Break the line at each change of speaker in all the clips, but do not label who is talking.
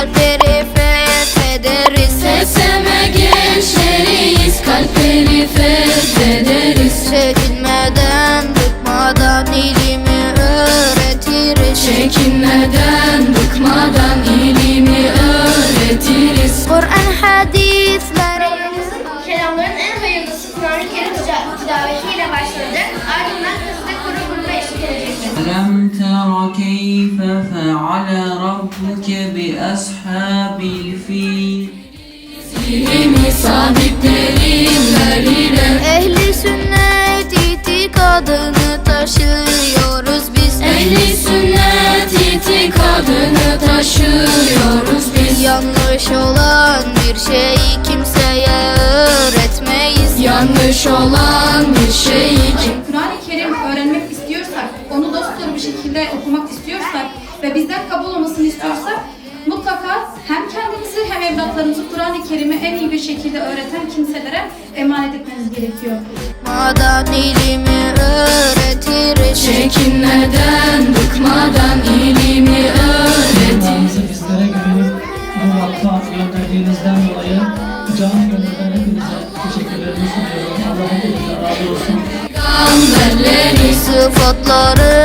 kalpleri fethederiz.
TSM gençleriyiz kalpleri fethederiz.
Çekinmeden, bıkmadan ilimi öğretiriz.
Çekinmeden
ألم تر كيف فعل ربك بأصحاب الفيل
İlimi sahiplerinlerine
Ehli sünnet itikadını taşıyoruz biz
Ehli sünnet itikadını taşıyoruz biz
Yanlış olan bir şeyi kimseye öğretmeyiz
Yanlış olan bir şeyi kim
şekilde okumak istiyorsak ve bizden kabul olmasını istiyorsak mutlaka hem kendimizi hem evlatlarımızı Kur'an-ı Kerim'i en iyi bir şekilde öğreten kimselere emanet etmeniz gerekiyor.
Madan ilimi öğretiriz
Çekinmeden bıkmadan ilimi
Allah'ımızı bizlere güvenip bu vakfa gönderdiğinizden dolayı canı gönülden hepinize teşekkürlerimi sunuyorum. Allah hepinizden razı olsun.
Peygamberleri
Sıfatları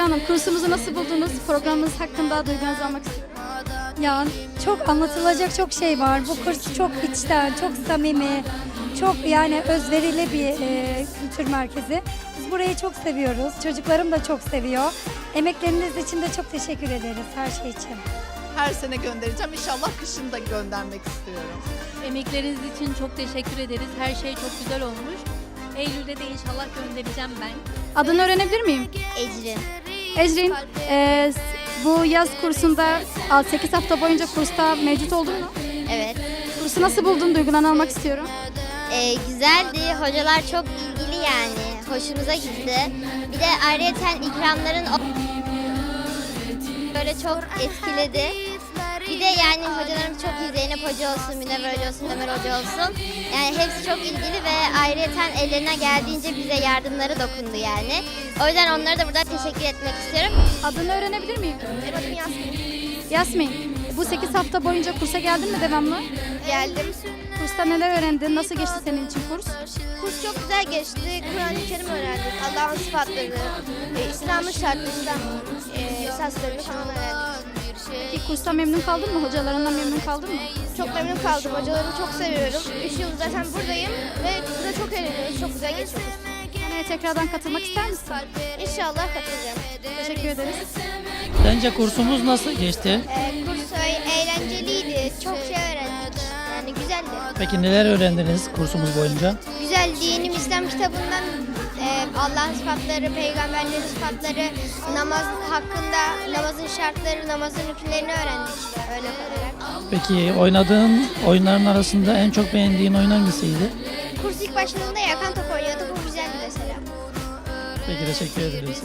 Zehra Hanım kursumuzu nasıl buldunuz? Programımız hakkında duygularınızı almak istiyorum. Ya çok anlatılacak çok şey var. Bu kurs çok içten, çok samimi, çok yani özverili bir e, kültür merkezi. Biz burayı çok seviyoruz. Çocuklarım da çok seviyor. Emekleriniz için de çok teşekkür ederiz her şey için.
her sene göndereceğim. İnşallah kışın da göndermek istiyorum.
Emekleriniz için çok teşekkür ederiz. Her şey çok güzel olmuş. Eylül'de de inşallah göndereceğim ben.
Adını öğrenebilir miyim?
Ecrin
Ecrin, e, bu yaz kursunda 8 hafta boyunca kursta mevcut oldun mu?
Evet.
Kursu nasıl buldun? Duygularını almak istiyorum.
Ee, güzeldi. Hocalar çok ilgili yani. Hoşumuza gitti. Bir de ayrıyeten ikramların böyle çok etkiledi. Bir de yani hocalarımız çok iyi. Zeynep Hoca olsun, Münevver Hoca olsun, Ömer Hoca olsun. Yani hepsi çok ilgili ve ayrıyeten ellerine geldiğince bize yardımları dokundu yani. O yüzden onlara da burada teşekkür etmek istiyorum.
Adını öğrenebilir miyim?
Benim adım Yasmin.
Yasmin, bu 8 hafta boyunca kursa geldin mi devamlı?
Geldim.
Kursta neler öğrendin? Nasıl geçti senin için kurs?
Kurs çok güzel geçti. Kur'an-ı Kerim öğrendik. Allah'ın sıfatları, e, İslam'ın şartlarından e, esaslarını falan öğrendik.
Peki kursta memnun kaldın mı? Hocalarından memnun kaldın mı?
Çok memnun kaldım. Hocalarımı çok seviyorum. 3 yıl zaten buradayım ve burada çok eğleniyoruz. Çok güzel geçiyor.
Yani tekrardan katılmak ister misin?
İnşallah katılacağım.
Teşekkür ederiz.
Sence kursumuz nasıl geçti?
E, kurs eğlenceliydi. Çok şey öğrendik. Yani güzeldi.
Peki neler öğrendiniz kursumuz boyunca?
Güzel dinim İslam kitabından Allah'ın sıfatları, peygamberlerin sıfatları, namaz hakkında namazın şartları, namazın hükümlerini öğrendik işte öyle olarak.
Peki oynadığın oyunların arasında en çok beğendiğin oyun hangisiydi?
Kurs ilk başladığında yakan top oynuyordu. Bu güzeldi mesela.
Peki teşekkür ederiz.